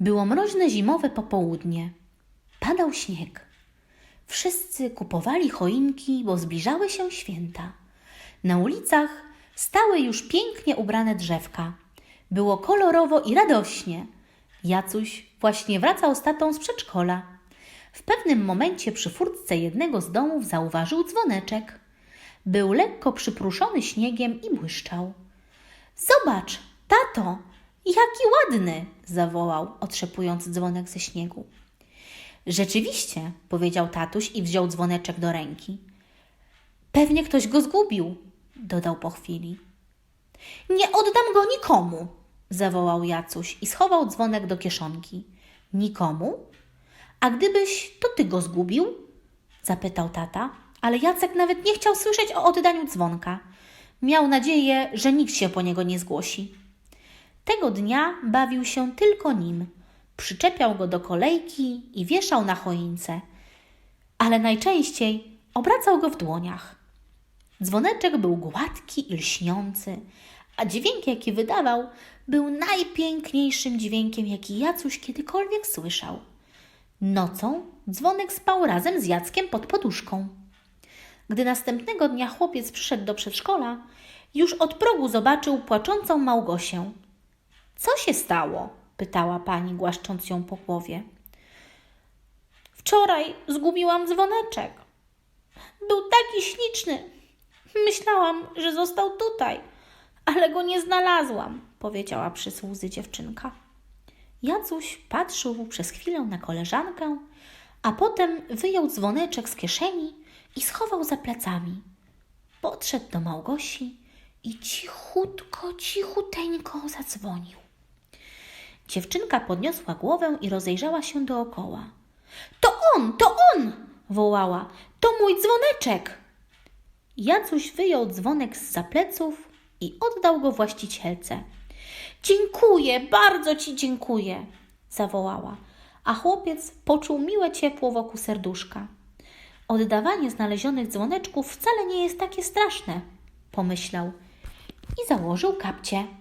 Było mroźne zimowe popołudnie. Padał śnieg. Wszyscy kupowali choinki, bo zbliżały się święta. Na ulicach stały już pięknie ubrane drzewka. Było kolorowo i radośnie. Jacuś właśnie wracał z tatą z przedszkola. W pewnym momencie przy furtce jednego z domów zauważył dzwoneczek. Był lekko przypruszony śniegiem i błyszczał. Zobacz, tato, jaki ładny! zawołał, otrzepując dzwonek ze śniegu. Rzeczywiście, powiedział tatuś i wziął dzwoneczek do ręki. Pewnie ktoś go zgubił, dodał po chwili. Nie oddam go nikomu, zawołał Jacuś i schował dzwonek do kieszonki. Nikomu? A gdybyś to ty go zgubił? zapytał tata, ale Jacek nawet nie chciał słyszeć o oddaniu dzwonka. Miał nadzieję, że nikt się po niego nie zgłosi. Tego dnia bawił się tylko nim. Przyczepiał go do kolejki i wieszał na choince, ale najczęściej obracał go w dłoniach. Dzwoneczek był gładki i lśniący, a dźwięk, jaki wydawał, był najpiękniejszym dźwiękiem, jaki Jacuś kiedykolwiek słyszał. Nocą dzwonek spał razem z Jackiem pod poduszką. Gdy następnego dnia chłopiec przyszedł do przedszkola, już od progu zobaczył płaczącą Małgosię. Co się stało? pytała pani, głaszcząc ją po głowie. Wczoraj zgubiłam dzwoneczek. Był taki śliczny. Myślałam, że został tutaj, ale go nie znalazłam, powiedziała przez łzy dziewczynka. Jacuś patrzył przez chwilę na koleżankę, a potem wyjął dzwoneczek z kieszeni i schował za plecami. Podszedł do Małgosi i cichutko, cichuteńko zadzwonił. Dziewczynka podniosła głowę i rozejrzała się dookoła. To on, to on! wołała. To mój dzwoneczek! Jacuś wyjął dzwonek z zapleców i oddał go właścicielce. Dziękuję, bardzo ci dziękuję, zawołała, a chłopiec poczuł miłe ciepło wokół serduszka. Oddawanie znalezionych dzwoneczków wcale nie jest takie straszne, pomyślał i założył kapcie.